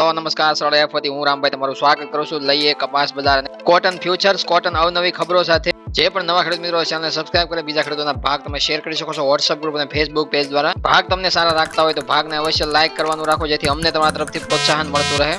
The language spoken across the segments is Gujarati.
હેલો નમસ્કાર સરળ એફ વતી હું રામભાઈ તમારું સ્વાગત કરું છું. લઈએ કપાસ બજાર કોટન ફ્યુચર્સ કોટન અવનવી ખબરો સાથે. જે પણ નવા ખેડૂત મિત્રો ચેનલને સબસ્ક્રાઇબ કરે બીજા ખેડૂતોના ભાગ તમે શેર કરી શકો છો. વોટ્સઅપ ગ્રુપ અને ફેસબુક પેજ દ્વારા. ભાગ તમને સારા રાખતા હોય તો ભાગને અવશ્ય લાઇક કરવાનું રાખો, જેથી અમને તમારા તરફથી પ્રોત્સાહન મળતું રહે.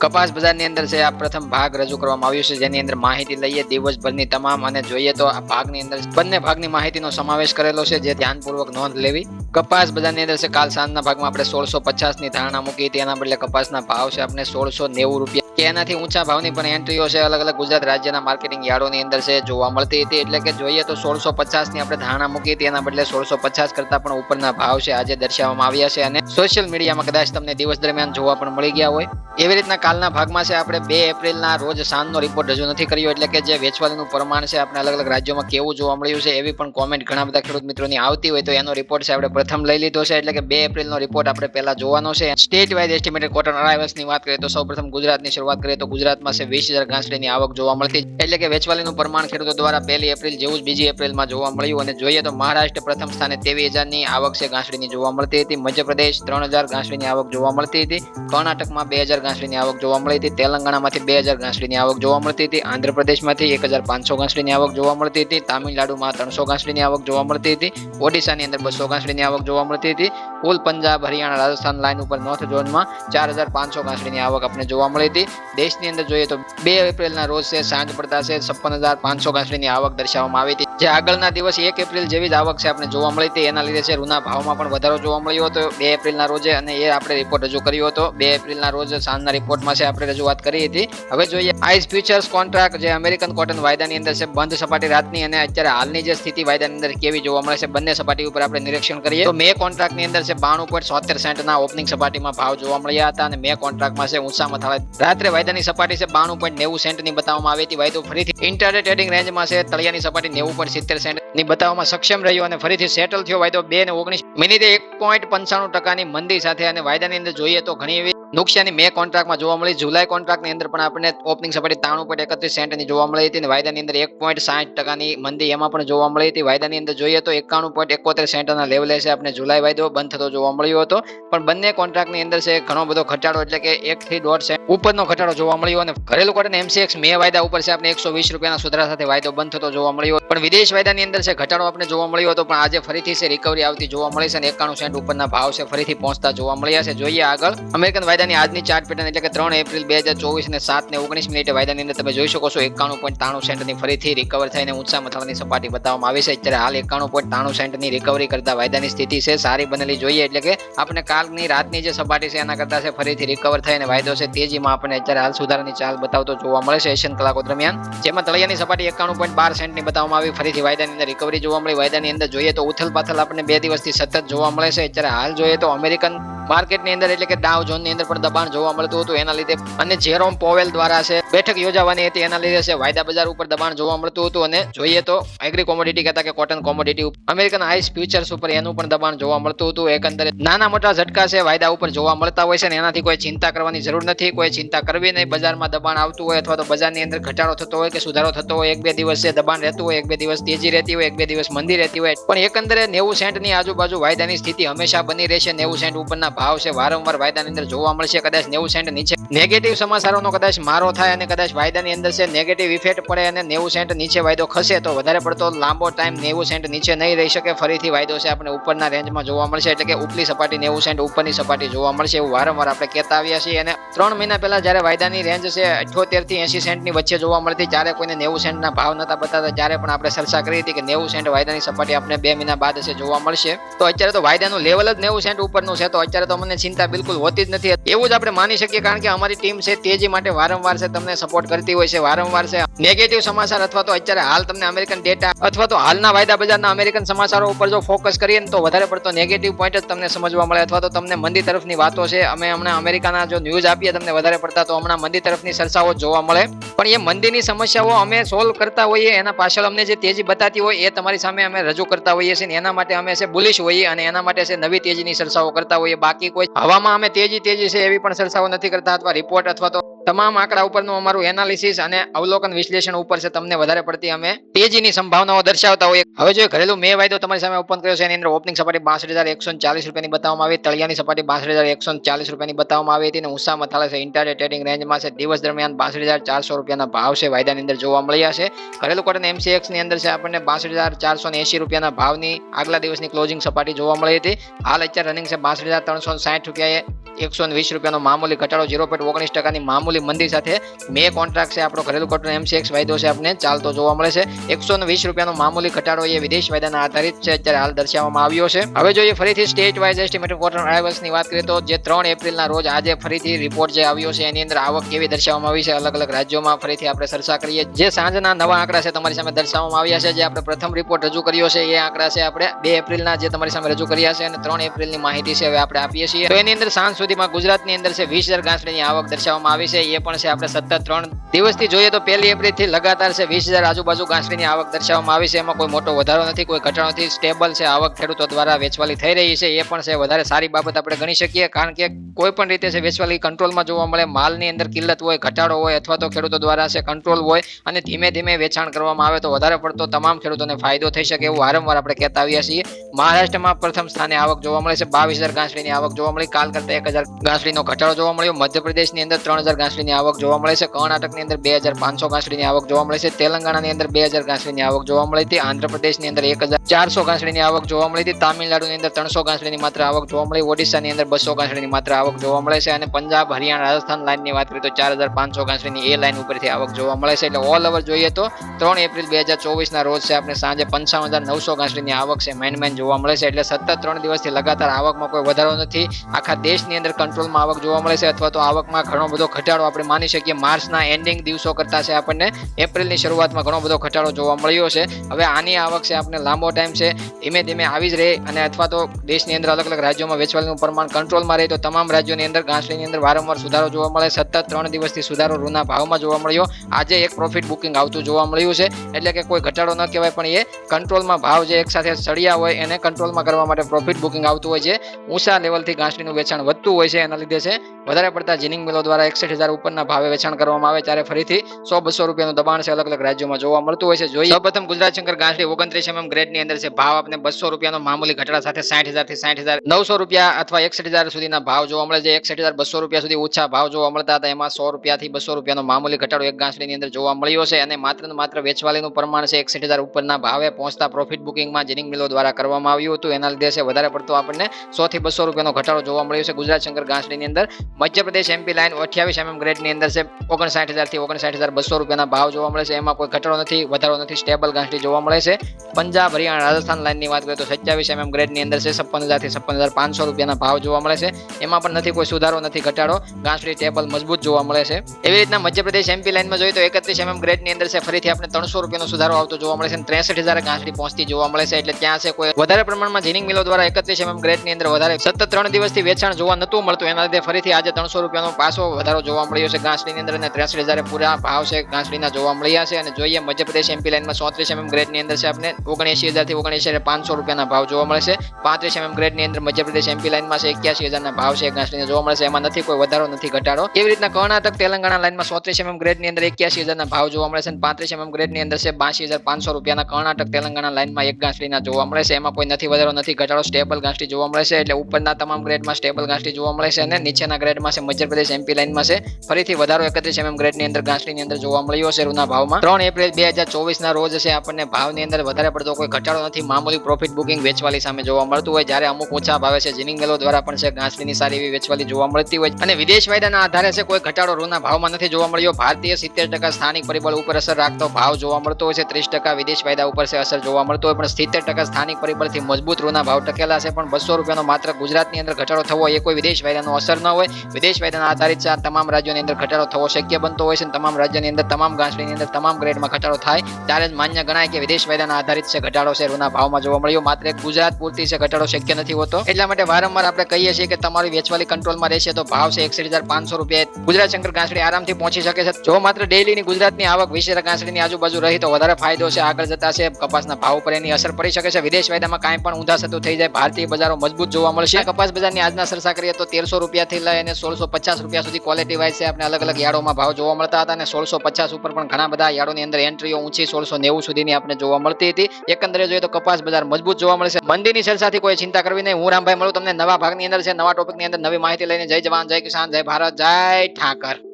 કપાસ બજારની અંદર છે આ પ્રથમ ભાગ રજૂ કરવામાં આવ્યો છે. જેની અંદર માહિતી લઈએ, દિવસભરની તમામ અને જોઈએ તો આ ભાગની અંદર બંને ભાગની માહિતીનો સમાવેશ કરેલો છે, જે ધ્યાનપૂર્વક નોંધ લેવી. કપાસ બજારની અંદર છે, કાલ સાંજના ભાગમાં આપણે સોળસો પચાસની ધારણા મૂકી હતી. એના બદલે કપાસના ભાવ છે, આપણે સોળસો નેવું રૂપિયા કે એનાથી ઊંચા ભાવની પણ એન્ટ્રીઓ છે અલગ અલગ ગુજરાત રાજ્યના માર્કેટિંગ યાર્ડોની અંદર છે, જોવા મળતી હતી. એટલે કે જોઈએ તો સોળસો પચાસની આપણે ધારણા મૂકી હતી. એના બદલે સોળસો પચાસ કરતા પણ ઉપરના ભાવ છે આજે દર્શાવવામાં આવ્યા છે. અને સોશિયલ મીડિયામાં કદાચ તમને દિવસ દરમિયાન જોવા પણ મળી ગયા હોય. એવી રીતના કાલના ભાગમાં છે આપણે બે એપ્રિલના રોજ સાંજનો રિપોર્ટ રજૂ નથી કર્યો. એટલે કે જે વેચવાલીનું પ્રમાણ છે આપણે અલગ અલગ રાજ્યોમાં કેવું જોવા મળ્યું છે એવી પણ કોમેન્ટ ઘણા બધા ખેડૂત મિત્રોની આવતી હોય તો એનો રિપોર્ટ છે આપણે પ્રથમ લઈ લીધો છે. એટલે કે બે એપ્રિલનો રિપોર્ટ આપણે પહેલા જોવાનો છે. સ્ટેટ વાઇઝ એસ્ટિમેટેડ કોટન અરાઇવલ્સની વાત કરીએ તો સૌપ્રથમ ગુજરાતની શરૂઆત કરીએ તો ગુજરાતમાં છે વીસ હજાર ઘાસડીની આવક જોવા મળતી. એટલે કે વેચવાલીનું પ્રમાણ ખેડૂતો દ્વારા પહેલી એપ્રિલ જેવું જ બીજી એપ્રિલમાં જોવા મળ્યું. અને જોઈએ તો મહારાષ્ટ્ર પ્રથમ સ્થાને તેવી હજારની આવક છે ઘાસડીની જોવા મળતી હતી. મધ્યપ્રદેશ ત્રણ હજાર ઘાસડીની આવક જોવા મળતી હતી. કર્ણાટકમાં બે હજાર ઘાસડીની આવક જોવા મળી હતી. તેલંગાણામાંથી બે હજાર ઘાસડીની આવક જોવા મળતી હતી. આંધ્રપ્રદેશમાંથી એક હજાર પાંચસો ઘાસડીની આવક જોવા મળતી હતી. તામિલનાડુમાં ત્રણસો ઘાસડીની આવક જોવા મળતી હતી. ઓડિશાની અંદર બસો ઘાસડીની આવક જોવા મળતી હતી. કુલ પંજાબ, હરિયાણા, રાજસ્થાન લાઇન ઉપર નોર્થ ઝોનમાં ચાર હજાર પાંચસો ઘાસડીની આવક આપણે જોવા મળી હતી. દેશની અંદર જોઈએ તો બે એપ્રિલના રોજ છે, સાંજ પડતા છે, છપ્પન હજાર પાંચસો ઘાસડીની આવક દર્શાવવામાં આવી હતી. જે આગળના દિવસ એક એપ્રિલ જેવી જ આવક છે આપણે જોવા મળી હતી. એના લીધે છે રૂના ભાવમાં પણ વધારો જોવા મળ્યો હતો. બે એપ્રિલના રોજે અને એ આપણે રિપોર્ટ રજૂ કર્યો હતો. બે એપ્રિલના રોજ સાંજના રિપોર્ટમાં છે, આપણે રજૂઆત કરી હતી. હવે જોઈએ, આઈસ ફ્યુચર્સ કોન્ટ્રાક્ટ જે અમેરિકન કોટન વાયદાની અંદર છે, બંધ સપાટી રાતની અને અત્યારે હાલની જે સ્થિતિ વાયદાની અંદર કેવી જોવા મળે છે, બંને સપાટી ઉપર આપણે નિરીક્ષણ કરીએ. તો મે કોન્ટ્રાક્ટની અંદર છે, બાણું પોઈન્ટ સોતેર સેન્ટના ઓપનિંગ સપાટીમાં ભાવ જોવા મળ્યા હતા અને મે કોન્ટ્રાક્ટમાં છે, ઊંચા મથાળે રાત્રે વાયદાની સપાટી છે બાણું પોઈન્ટ નેવું સેન્ટની બતાવવામાં આવી હતી. વાયદો ફરીથી ઇન્ટરડે ટ્રેડિંગ રેન્જમાં છે. તળિયાની સપાટી નેવું પોઈન્ટ સિત્તેર સેન્ટની બતાવવામાં સક્ષમ રહ્યો અને ફરીથી સેટલ થયો વાયદો બે ને ઓગણીસ. મિનિટે એક પોઈન્ટ પંચાણું ટકાની મંદી સાથે અને વાયદાની અંદર જોઈએ તો ઘણી એવી નુકસાની મે કોન્ટ્રાક્ટમાં જોવા મળી. જુલાઈ કોન્ટ્રાક્ટની અંદર પણ આપણને ઓપનિંગ સપાટી ત્રાણું પોઈન્ટ એકત્રીસ સેન્ટની જોવા મળી હતી અને વાયદાની અંદર એક પોઈન્ટ સાઠ ટકાની મંદી એમાં પણ જોવા મળી હતી. વાયદાની અંદર જોઈએ તો એકાણું પોઈન્ટ એકોતેર સેન્ટના લેવલે છે. આપણે જુલાઈ વાયદો બંધ થતો જોવા મળ્યો હતો. પણ બંને કોન્ટ્રાક્ટની અંદર છે ઘણો બધો ઘટાડો, એટલે કે એકથી દોઢ સેન્ટ ઉપરનો ઘટાડો જોવા મળ્યો અને ઘરેલું કોટન એમસીએક્સ મે વાયદા ઉપર છે. આપણે એકસો વીસ રૂપિયાના સુધારા સાથે વાયદો બંધ થતો જોવા મળ્યો પણ વિદેશ વાયદાની અંદર છે ઘટાડો આપણે જોવા મળ્યો હતો. પણ આજે ફરીથી છે રિકવરી આવતી જોવા મળી છે અને એકાણું સેન્ટ ઉપરના ભાવ છે ફરીથી પહોંચતા જોવા મળ્યા છે. જોઈએ આગળ. અમેરિકન વાયદાની આજની ચાર્ટ પેટર્ન એટલે કે ત્રણ એપ્રિલ બે હજાર ચોવીસ અને સાત ને ઓગણીસ મિનિટે વાયદાની અંદર તમે જોઈ શકો છો એકાણું પોઈન્ટ ત્રાણું સેન્ટની ફરીથી રિકવર થઈને ઊંચા મથાળાની સપાટી બતાવવામાં આવી છે. અત્યારે હાલ એકાણું પોઈન્ટ ત્રાણું સેન્ટની રિકવરી કરતા વાયદાની સ્થિતિ છે, સારી બનેલી જોઈએ એટલે કે આપણે કાલની રાતની જે સપાટી છે એના કરતા છે ફરીથી રિકવર થઈને વાયદો છે તેજીમાં આપણને અત્યારે હાલ સુધારાની ચાલ બતાવતો જોવા મળે છે એશિયન કલાકો દરમિયાન. જેમાં તળિયાની સપાટી એકાણું પોઈન્ટ બાર સેન્ટની બતાવવામાં આવી, ફરીથી વાયદાની અંદર રિકવરી જોવા મળી. વાયદાની અંદર જોઈએ તો ઉથલ પાથલ આપણને બે દિવસથી સતત જોવા મળે છે. અત્યારે હાલ જોઈએ તો અમેરિકન માર્કેટની અંદર એટલે કે ડાવ ઝોનની અંદર પણ દબાણ જોવા મળતું હતું. એના લીધે અને જેરોમ પોવેલ દ્વારા છે બેઠક યોજાવાની હતી. એના લીધે છે વાયદા બજાર ઉપર દબાણ જોવા મળતું હતું. અને જોઈએ તો એગ્રી કોમોડિટી કહેતા કે cotton commodity American ICE futures ઉપર એનું પણ દબાણ જોવા મળતું હતું. એકંદરે નાના મોટા ઝટકા છે વાયદા ઉપર જોવા મળતા હોય છે ને એનાથી કોઈ ચિંતા કરવાની જરૂર નથી. કોઈ ચિંતા કરવી નહીં. બજારમાં દબાણ આવતું હોય અથવા તો બજારની અંદર ઘટાડો થતો હોય કે સુધારો થતો હોય, એક બે દિવસ છે દબાણ રહેતું હોય, એક બે દિવસ તેજી રહેતી હોય, એક બે દિવસ મંદી રહેતી હોય. પણ એકંદરે નેવું સેન્ટની આજુબાજુ વાયદાની સ્થિતિ હંમેશા બની રહેશે. નેવું સેન્ટ ઉપરના ભાવ છે વારંવાર વાયદાની અંદર જોવા મળશે. કદાચ નેવું સેન્ટ નીચે. નેગેટિવ સમાચારોનો કદાચ મારો થાય અને કદાચ વાયદાની અંદર છે નેગેટિવ ઇફેક્ટ પડે અને નેવું સેન્ટ નીચે વાયદો ખસે તો વધારે પડતો લાંબો ટાઈમ નેવું સેન્ટ નીચે નહીં રહી શકે. ફરીથી વાયદો છે આપણે ઉપરના રેન્જમાં જોવા મળશે. એટલે કે ઉપલી સપાટી નેવું સેન્ટ ઉપરની સપાટી જોવા મળશે એવું વારંવાર આપણે કહેતા આવ્યા છીએ. અને ત્રણ મહિના પહેલા જ્યારે વાયદાની રેન્જ છે અઠ્યોતેરથી એસી સેન્ટની વચ્ચે જોવા મળતી ત્યારે કોઈને નેવું સેન્ટના ભાવ નતા બતાવતા જ્યારે પણ આપણે ચર્ચા કરી હતી કે નેવું સેન્ટ વાયદાની સપાટી આપણે બે મહિના બાદ છે જોવા મળશે. તો અત્યારે તો વાયદાનું લેવલ જ નેવું સેન્ટ ઉપરનું છે. તો અત્યારે તો અમને ચિંતા બિલકુલ હોતી જ નથી. એવું જ આપણે માની શકીએ કારણ કે અમારી ટીમ છે તેજી માટે વારંવાર છે તમને સપોર્ટ કરતી હોય છે, વારંવાર છે. નેગેટિવ સમાચાર અથવા તો અત્યારે હાલ તમને અમેરિકન ડેટા અથવા તો હાલના વાયદા બજારના અમેરિકન સમાચારો ઉપર જો ફોકસ કરીએ ને તો વધારે પડતો નેગેટિવ પોઈન્ટ જ તમને સમજવા મળે અથવા તો તમને મંદી તરફની વાતો છે. અમે હમણાં અમેરિકાના જો ન્યૂઝ આપીએ તમને વધારે પડતા તો હમણાં મંદી તરફની ચર્ચાઓ જોવા મળે. પણ એ મંદીની સમસ્યાઓ અમે સોલ્વ કરતા હોઈએ, એના પાછળ અમને જે તેજી બતાતી હોય એ તમારી સામે અમે રજૂ કરતા હોઈએ છીએ એના માટે અમે છે બુલિશ હોઈએ અને એના માટે છે નવી તેજીની ચર્ચાઓ કરતા હોઈએ. બાકી કોઈ હવામાં અમે તેજી તેજી છે એવી પણ ચર્ચાઓ નથી કરતા અથવા રિપોર્ટ અથવા તો તમામ આંકડા ઉપરનું અમારું એનાલિસિસ અને અવલોકન વિશ્લેષણ ઉપર છે, તમને વધારે પડતી અમે તેજીની સંભાવનાઓ દર્શાવતા હોઈએ. હવે જો ઘરેલું મે વાયદો તમારી સામે ઓપન કર્યો છે, એની અંદર ઓપનિંગ સપાટી બાસઠ હજાર એકસો ચાલીસ રૂપિયાની બતાવવામાં આવી, તળિયાની સપાટી બાસઠ હજાર એકસો ચાલીસ રૂપિયાની બતાવવામાં આવી હતી અને ઉષા મથાળા છે ઇન્ટરડે ટ્રેડિંગ રેન્જમાં છે, દિવસ દરમિયાન બાસઠ હજાર ચારસો રૂપિયાના ભાવ છે, વાયદાની અંદર જોવા મળ્યા છે. ઘરેલું કોટન એમસીએક્સની અંદર છે, આપણને બાસઠ હજાર ચારસો એસી રૂપિયાના ભાવની આગલા દિવસની ક્લોઝિંગ સપાટી જોવા મળી હતી. હાલ અત્યારે રનિંગ છે, બાસઠ હજાર ત્રણસો સાઠ રૂપિયાએ એકસો વીસ રૂપિયાનો મામૂલી ઘટાડો ઝીરો પોઈન્ટ ઓગણીસ ટકાની મામૂલી મંદી સાથે મે કોન્ટ્રાક્ટ છે આપણો ઘરેલું કોટન એમસીએક્સ વાયદો છે આપણે ચાલતો જોવા મળે છે. એકસો વીસ રૂપિયાનો મામૂલી ઘટાડો એ વિદેશ વાયદાના આધારિત છે, અત્યારે હાલ દર્શાવવામાં આવ્યો છે. હવે જોઈએ ફરીથી સ્ટેટ વાઇઝ એસ્ટિમેટેડ કોટન અરાઇવલ્સની વાત કરીએ તો જે ત્રણ એપ્રિલના રોજ આજે ફરીથી રિપોર્ટ જે આવ્યો છે, એની અંદર આવક કેવી દર્શાવવામાં આવી છે, અલગ અલગ રાજ્યોમાં ફરીથી આપણે ચર્ચા કરીએ. જે સાંજના નવા આંકડા છે તમારી સામે દર્શાવવામાં આવ્યા છે, જે આપણે પ્રથમ રિપોર્ટ રજૂ કર્યો છે, એ આંકડા છે આપણે બે એપ્રિલના જે તમારી સામે રજૂ કર્યા છે અને ત્રણ એપ્રિલની માહિતી છે, હવે આપણે આપીએ છીએ. તો એની અંદર સાંજ સુધીમાં ગુજરાતની અંદર છે, વીસ હજાર ગાંસડીની આવક દર્શાવવામાં આવી છે. એ પણ છે આપણે સતત ત્રણ દિવસથી જોઈએ તો પહેલી એપ્રિલથી લગાતાર છે વીસ હજાર આજુબાજુ ગાંસડીની આવક દર્શાવવામાં આવી છે. એમાં કોઈ મોટો વધારો નથી, કોઈ ઘટાડો નથી સ્ટેબલ છે. આવક ખેડૂતો દ્વારા વેચવાલી થઈ રહી છે. એ પણ છે, વધારે સારી બાબત આપણે ગણી શકીએ. કારણ કે કોઈ પણ રીતે છે વેચવાલી કંટ્રોલમાં જોવા મળે, માલની અંદર કિલ્લત હોય, ઘટાડો હોય અથવા તો ખેડૂતો દ્વારા છે કંટ્રોલ હોય અને ધીમે ધીમે વેચાણ કરવામાં આવે તો વધારે પડતો તમામ ખેડૂતોને ફાયદો થઈ શકે એવું વારંવાર આપણે કહેતા આવ્યા છીએ. મહારાષ્ટ્રમાં પ્રથમ સ્થાને આવક જોવા મળે છે, બાવીસ હજાર ઘાસડીની આવક જોવા મળી, કાલ કરતા એક હજાર ઘાસડીનો ઘટાડો જોવા મળ્યો. મધ્યપ્રદેશની અંદર ત્રણ હજાર ઘાસડીની આવક જોવા મળે છે, કર્ણાટકની અંદર બે હજાર પાંચસો ઘાસડીની આવક જોવા મળે છે, તેલંગાણાની અંદર બે હજાર ઘાસડીની આવક જોવા મળી હતી, આંધ્રપ્રદેશની અંદર એક હજાર ચારસો ઘાસડીની આવક જોવા મળી હતી, તામિલનાડુની અંદર ત્રણસો ઘાસડીની માત્ર આવક જોવા મળી, ઓડિશાની અંદર બસો ઘાસડીની માત્ર આવક જોવા મળે છે અને પંજાબ, હરિયાણા, રાજસ્થાન લાઇનની વાત કરીએ તો ચાર હજાર પાંચસો ગાંસડીની એ લાઇન ઉપરથી આવક જોવા મળે છે. એટલે ઓલ ઓવર જોઈએ તો ત્રણ એપ્રિલ બે હજાર ચોવીસના રોજ છે આપણે સાંજે પંચાવન હજાર નવસો ગાંસડીની આવક છે મેન મેન જોવા મળે છે. એટલે સતત ત્રણ દિવસથી લગાતાર આવકમાં કોઈ વધારો નથી. આખા દેશની અંદર કંટ્રોલમાં આવક જોવા મળે છે અથવા તો આવકમાં ઘણો બધો ઘટાડો આપણે માની શકીએ. માર્ચના એન્ડિંગ દિવસો કરતા છે આપણને એપ્રિલની શરૂઆતમાં ઘણો બધો ઘટાડો જોવા મળ્યો છે. હવે આની આવક છે આપણે લાંબો ટાઈમ છે. ધીમે ધીમે આવી જ રહે અને અથવા તો દેશની અંદર અલગ અલગ રાજ્યોમાં વેચવાલીનું પ્રમાણ કંટ્રોલમાં રહે તો તમામ રાજ્યોની અંદર ઘાસલીની અંદર વારંવાર સુધારો જોવા મળે. સતત ત્રણ દિવસથી સુધારો રૂના ભાવમાં જોવા મળ્યો. આજે એક પ્રોફિટ બુકિંગ આવતું જોવા મળ્યું છે. એટલે કે કોઈ ઘટાડો ન કહેવાય, પણ એ કંટ્રોલમાં ભાવ જે એક સાથે સળિયા હોય, એને કંટ્રોલમાં કરવા માટે પ્રોફિટ બુકિંગ આવતું હોય છે. ઊંચા લેવલથી ઘાસલીનું વેચાણ વધતું હોય છે. એના લીધે છે, વધારે પડતા જીનિંગ મિલો દ્વારા એકસઠ હજાર ઉપરના ભાવે વેચાણ કરવામાં આવે ત્યારે ફરીથી સો બસો રૂપિયાનું દબાણ છે અલગ અલગ રાજ્યોમાં જોવા મળતું હોય છે. જોઈએ. સૌપ્રથમ ગુજરાત શંકર ઘાસડી ઓગણત્રીસ એમએમ ગ્રેડની અંદર છે. ભાવ આપણે બસો રૂપિયાનો મામૂલી ઘટાડા સાથે સાઠ હજારથી સાઠ હજાર નવસો રૂપિયા અથવા એકસઠ હજાર સુધીના ભાવ જોવા મળે છે એકસઠ હજાર બસો રૂપિયા સુધી ઓછા ભાવ જોવા મળતા હતા, એમાં સો રૂપિયાથી બસો રૂપિયાનો મામૂલી ઘટાડો એક ગાંસડીની અંદર જોવા મળ્યો છે અને માત્ર ને માત્ર વેચવાલીનું પ્રમાણ છે એકસઠ હજાર ઉપરના ભાવે પહોંચતા પ્રોફિટ બુકિંગમાં જીનિંગ મિલો દ્વારા કરવામાં આવ્યું હતું. એના લીધે છે વધારે પડતો આપણને સો થી બસો રૂપિયાનો ઘટાડો જોવા મળ્યો છે. ગુજરાત શંકર ગાંસડીની અંદર મધ્યપ્રદેશ એમપી લાઇન અઠ્યાવીસ એમએમ ગ્રેડની અંદર છે. ઓગણસાઠ હજારથી ઓગણસાઠ હજાર બસો રૂપિયાના ભાવ જોવા મળે છે. એમાં કોઈ ઘટાડો નથી, વધારો નથી સ્ટેબલ ગાંસડી જોવા મળે છે. પંજાબ, હરિયાણા, રાજસ્થાન લાઇનની વાત કરીએ તો સત્યાવીસ એમએમ ગ્રેડની અંદર છે. છપ્પન હજારથી છપ્પન હજાર પાંચસો રૂપિયાના ભાવ જોવા મળે છે. એમાં પણ નથી, કોઈ સુધારો નથી, ઘટાડો. ગાંસડી ટેબલ મજબૂત જોવા મળે છે. એવી રીતના મધ્યપ્રદેશ એમપી લાઇનમાં જોઈએ તો એકત્રીસ એમએમ ગ્રેડની અંદર છે. ફરીથી આપણે ત્રણસો રૂપિયાનો સુધારો આવતો જોવા મળે છે અને ત્રેસઠ હજાર ગાંસડી પહોંચતી જોવા મળે છે. એટલે ત્યાં છે કોઈ વધારે પ્રમાણમાં જીનિંગ મિલો દ્વારા એકત્રીસ એમએમ ગ્રેડની અંદર વધારે સતત ત્રણ દિવસથી વેચાણ જોવા નતું મળતું. એના લીધે ફરીથી આજે ત્રણસો રૂપિયાનો પાછો વધારો જોવા મળ્યો છે ગાંસડીની અંદર અને ત્રેસઠ હજાર પૂરા ભાવ છે ગાંસડીના જોવા મળ્યા છે. અને જોઈએ મધ્યપ્રદેશ એમપી લાઇનમાં સોત્રીસ એમએમ ગ્રેડની અંદર છે આપણે ઓગણએસી હજારથી ઓગણએસી હજાર પાંચસો રૂપિયાના ભાવ જોવા મળે છે. પાંત્રીસ એમએમ ગ્રેડની અંદર મધ્યપ્રદેશ એમપી લાઇનમાં છે એક્યાસી હજારના ભાવ છે. ઘાસડીના જોવા મળે છે. એમાં નથી, કોઈ વધારો નથી, ઘટાડો. એવી રીતના કર્ણાટક, તેલંગાણા લાઇનમાં સોત્રીસ એમએમ ગ્રેડની અંદર એક્યાસી હજારના ભાવ જોવા મળે છે અને પાંત્રીસ એમએમ ગ્રેડની અંદર છે બાસી હજાર પાંચસો રૂપિયાના કર્ણાટક, તેલંગાણા લાઇનમાં એક ઘાસડીના જોવા મળે છે. એમાં કોઈ નથી વધારો, નથી ઘટાડો સ્ટેબલ ઘાસડી જોવા મળે છે. એટલે ઉપરના તમામ ગ્રેડમાં સ્ટેબલ ઘાસડી જોવા મળે છે અને નીચેના ગ્રેડમાં છે મધ્યપ્રદેશ એમપી લાઇનમાં છે. ફરીથી વધારો એકત્રીસ એમએમ ગ્રેડની અંદર ઘાસડીની અંદર જોવા મળ્યો છે રૂના ભાવમાં. ત્રણ એપ્રિલ બે હજાર ચોવીસના રોજ છે આપણને ભાવની અંદર વધારે પડતો કોઈ ઘટાડો નથી. મામૂલી પ્રોફિટ બુકિંગ વેચવાલી સામે જોવા મળતું હોય. જ્યારે અમુક ઓછા ભાવે છે. જીનિંગ દ્વારા પણ છે ઘાસડીની સારી એવી વેચવાલી જોવા મળતી હોય અને વિદેશ વાયદાના આધારે છે, કોઈ ઘટાડો રૂના ભાવમાં નથી જોવા મળ્યો. ભારતીય સિત્તેર ટકા સ્થાનિક પરિબળ ઉપર અસર રાખતો ભાવ જોવા મળતો હોય છે. ત્રીસ ટકા વિદેશ વાયદા ઉપર છે, અસર જોવા મળતો હોય. પણ સિત્તેર ટકા સ્થાનિક પરિબળથી મજબૂત રૂના ભાવ ટકેલા છે. પણ બસો રૂપિયાનો માત્ર ગુજરાતની અંદર ઘટાડો થવો એ કોઈ વિદેશ વાયદાનો અસર ન હોય. વિદેશ વાયદાના આધારિત છે, આ તમામ રાજ્યોની અંદર ઘટાડો થવો શક્ય બનતો હોય છે. તમામ રાજ્યની અંદર, તમામ ગાંસડીની અંદર, તમામ ગ્રેડમાં ઘટાડો થાય. ત્યારે જ માન્ય ગણાય કે વિદેશ વાયદાના આધારિત છે, ઘટાડો છે રૂના ભાવમાં જોવા મળ્યો. માત્ર ગુજરાત પૂરતી છે, ઘટાડો શક્ય નથી હોતો. એટલા માટે વારંવાર આપણે કહીએ છીએ કે તમારી વેચવાલી કંટ્રોલમાં રહેશે તો ભાવ છે એકસઠ હજાર પાંચસો રૂપિયા. ગુજરાત શંકર ઘાસડી આરામથી પહોંચી શકે છે. જો માત્ર ડેલીની ગુજરાતની આવક વીસ હજાર ઘાસડીની આજુબાજુ રહી તો વધારે ફાયદો છે. આગળ જતા છે કપાસના ભાવ પર એની અસર પડી શકે છે. વિદેશ વાયદામાં કાંઈ પણ ઊંધા થતું થઈ જાય. ભારતીય બજારો મજબૂત જોવા મળશે. કપાસ બજારની આજના સરસા કરીએ તો તેરસો રૂપિયાથી લઈ અને સોળસો પચાસ રૂપિયા સુધી ક્વોલિટી વાઇઝ છે. આપણે અલગ અલગ યાર્ડોમાં ભાવ જોવા મળતા હતા અને સોળસો પચાસ ઉપર પણ ઘણા બધા યાર્ડોની અંદર એન્ટ્રીઓ ઊંચી સોળસો નેવું સુધીની આપણે જોવા મળતી હતી. એકંદરે જોઈએ તો કપાસ બજાર મજબૂત જોવા મળશે. મંદીની સરસાથી કોઈ ચિંતા કરવી નહીં. હું રામભાઈ મળું. તમને નવા ભાગની અંદર છે, નવા ટોપિકની અંદર નવી માહિતી લઈને જય જવાન જય કિસાન જય ભારત જય ઠાકર.